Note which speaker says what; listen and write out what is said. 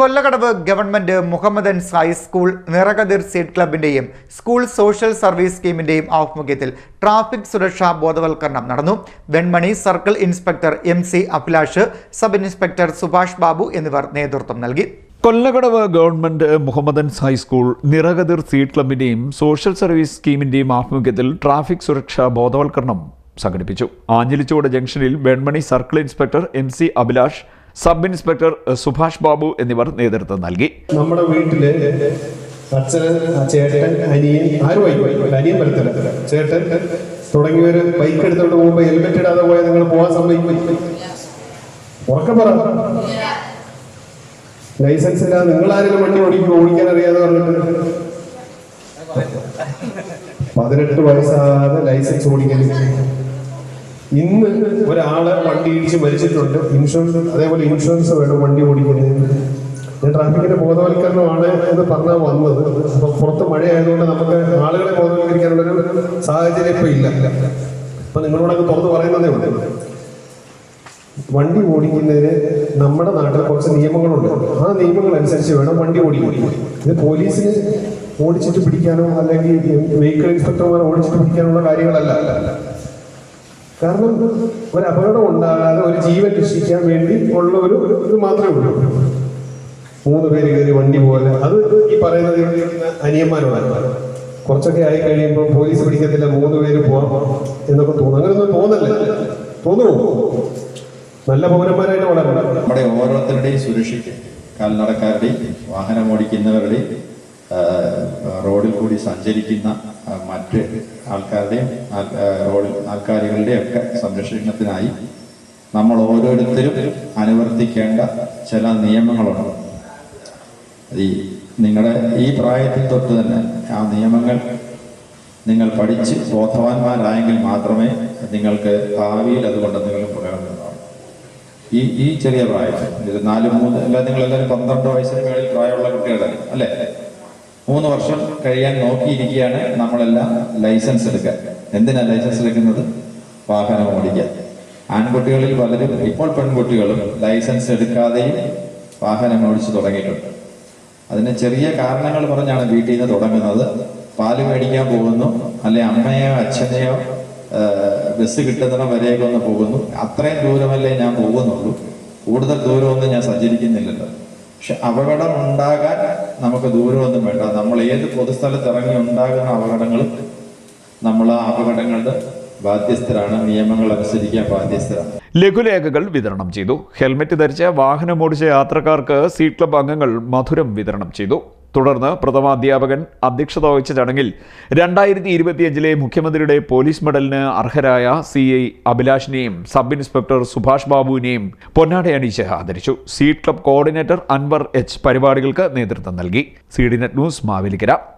Speaker 1: Kollakadavu government Muhammadans school Nirakathir seed ക്ലബിന്റെയും school social service സ്കീമിന്റെയും ആഭിമുഖ്യത്തിൽ traffic സുരക്ഷാ ബോധവൽക്കരണം നടന്നു. Venmani circle inspector M C Abhilash sub inspector Subhash Babu എന്നിവർ നേതൃത്വം നൽകി.
Speaker 2: Kollakadavu government Muhammadans high school Nirakathir seed ക്ലബിന്റെയും social service സ്കീമിന്റെയും ആഭിമുഖ്യത്തിൽ ട്രാഫിക് സുരക്ഷാ ബോധവൽക്കരണം സംഘടിപ്പിച്ചു. ആഞ്ഞിലിച്ചോട് ജംഗ്ഷനിൽ Venmani circle inspector M C Abhilash sub inspector Subhash Babu എന്നിവർ നേതൃത്വം നൽകി.
Speaker 3: നമ്മുടെ വീട്ടിൽ അച്ഛൻ ചേട്ടൻ അനിയൻ ആരും അനിയൻ വരത്തില്ല. ചേട്ടൻ തുടങ്ങിയവർ ബൈക്ക് എടുത്തോണ്ട് പോകുമ്പോ ഹെൽമെറ്റ് ഇടാതെ പോയാൽ നിങ്ങൾ പോകാൻ സമ്മതിക്കും ഉറക്കം പറ. ലൈസൻസ് ഇല്ലാതെ നിങ്ങൾ ആരെങ്കിലും വണ്ടി ഓടിക്കും ഓടിക്കാൻ അറിയാതെ പറഞ്ഞിട്ട്. പതിനെട്ട് വയസ്സാതെ ലൈസൻസ് ഓടിക്കൽ ഇന്ന് ഒരാൾ വണ്ടി ഇടിച്ച് മരിച്ചിട്ടുണ്ട്. ഇൻഷുറൻസ് അതേപോലെ ഇൻഷുറൻസ് വേണം വണ്ടി ഓടിക്കുന്നതിന് ഞാൻ ട്രാഫിക്കിന്റെ ബോധവൽക്കരണമാണ് എന്ന് പറഞ്ഞാൽ വന്നത്. അപ്പൊ പുറത്ത് മഴയായതുകൊണ്ട് നമുക്ക് ആളുകളെ ബോധവൽക്കരിക്കാനുള്ളൊരു സാഹചര്യം ഇപ്പൊ ഇല്ല. അപ്പൊ നിങ്ങളോടൊക്കെ തുറന്ന് പറയുന്നതേ ഉള്ളൂ. വണ്ടി ഓടിക്കുന്നതിന് നമ്മുടെ നാട്ടിൽ കുറച്ച് നിയമങ്ങളുണ്ട്. ആ നിയമങ്ങൾ അനുസരിച്ച് വേണം വണ്ടി ഓടിക്കാൻ. ഇത് പോലീസിന് ഓടിച്ചിട്ട് പിടിക്കാനോ അല്ലെങ്കിൽ വെഹിക്കിൾ ഇൻസ്പെക്ടർമാരെ ഓടിച്ചിട്ട് പിടിക്കാനുള്ള കാര്യങ്ങളല്ല. കാരണം ഒരു അപകടം ഉണ്ടാകാതെ ഒരു ജീവൻ രക്ഷിക്കാൻ വേണ്ടി ഉള്ള ഒരു ഇത് മാത്രമേ ഉള്ളൂ. മൂന്ന് പേര് കയറി വണ്ടി പോലെ അത് ഈ പറയുന്നത് അനിയന്മാരോടാണ് കുറച്ചൊക്കെ ആയി കഴിയുമ്പോൾ പോലീസ് പിടിക്കത്തില്ല മൂന്ന് പേര് പോവാം എന്നൊക്കെ തോന്നും. അങ്ങനെയൊന്നും തോന്നല്ലേ. തോന്നുമോ നല്ല പൗരന്മാരായിട്ട് വളരെ
Speaker 4: നമ്മുടെ ഓരോരുത്തരുടെയും സുരക്ഷയ്ക്ക് കാൽനടക്കാരുടെയും വാഹനം ഓടിക്കുന്നവരുടെയും റോഡിൽ കൂടി സഞ്ചരിക്കുന്ന മറ്റ് ആൾക്കാരുടെയും റോഡിൽ ആൾക്കാരുകളുടെയും ഒക്കെ സംരക്ഷണത്തിനായി നമ്മൾ ഓരോരുത്തരും അനുവർത്തിക്കേണ്ട ചില നിയമങ്ങളുണ്ട്. ഈ നിങ്ങളുടെ ഈ പ്രായത്തിൽ തൊട്ട് തന്നെ ആ നിയമങ്ങൾ നിങ്ങൾ പഠിച്ച് ബോധവാന്മാരായെങ്കിൽ മാത്രമേ നിങ്ങൾക്ക് ഭാവിയിൽ അതുകൊണ്ട് എന്തെങ്കിലും പ്രയോജനമുണ്ടാവും ഈ ഈ ചെറിയ പ്രായത്തിൽ ഇത് നാല് മൂന്ന് അല്ല നിങ്ങളെല്ലാവരും പന്ത്രണ്ട് വയസ്സിന് മേളിൽ പ്രായമുള്ള കുട്ടികളല്ലേ? അല്ലേ? മൂന്ന് വർഷം കഴിയാൻ നോക്കിയിരിക്കുകയാണ് നമ്മളെല്ലാം ലൈസൻസ് എടുക്കാൻ. എന്തിനാ ലൈസൻസ് എടുക്കുന്നത്? വാഹനം ഓടിക്കാൻ. ആൺകുട്ടികളിൽ പലരും ഇപ്പോൾ പെൺകുട്ടികളും ലൈസൻസ് എടുക്കാതെയും വാഹനം ഓടിച്ചു തുടങ്ങിയിട്ടുണ്ട്. അതിന് ചെറിയ കാരണങ്ങൾ പറഞ്ഞാണ് വീട്ടിൽ നിന്ന് തുടങ്ങുന്നത്. പാൽ മേടിക്കാൻ പോകുന്നു അല്ലെ അമ്മയോ അച്ഛനെയോ ബസ് കിട്ടുന്ന വരെയൊക്കെ ഒന്ന് പോകുന്നു. അത്രയും ദൂരമല്ലേ ഞാൻ പോകുന്നുള്ളൂ. കൂടുതൽ ദൂരമൊന്നും ഞാൻ സഞ്ചരിക്കുന്നില്ലല്ലോ. പക്ഷെ അപകടം ഉണ്ടാകാൻ നമുക്ക് ദൂരമൊന്നും വേണ്ട. നമ്മൾ ഏത് പൊതുസ്ഥലത്ത് ഇറങ്ങി ഉണ്ടാകുന്ന അപകടങ്ങളും നമ്മൾ ആ അപകടങ്ങളുടെ ബാധ്യസ്ഥരാണ്. നിയമങ്ങൾ അനുസരിക്കാൻ ബാധ്യസ്ഥരാണ്.
Speaker 2: ലഘുലേഖകൾ വിതരണം ചെയ്തു. ഹെൽമെറ്റ് ധരിച്ച വാഹനമോടിച്ച യാത്രക്കാർക്ക് സീറ്റ് ക്ലബ് അംഗങ്ങൾ മധുരം വിതരണം ചെയ്തു. തുടർന്ന് പ്രഥമാധ്യാപകൻ അധ്യക്ഷത വഹിച്ച ചടങ്ങിൽ രണ്ടായിരത്തി ഇരുപത്തിയഞ്ചിലെ മുഖ്യമന്ത്രിയുടെ പോലീസ് മെഡലിന് അർഹരായ സി ഐ അഭിലാഷിനെയും സബ് ഇൻസ്പെക്ടർ സുഭാഷ് ബാബുവിനെയും പൊന്നാടയണിച്ച് ആദരിച്ചു. Seed club coordinator Anvar H പരിപാടികൾക്ക് നേതൃത്വം നൽകി. C D net news Mavelikkara.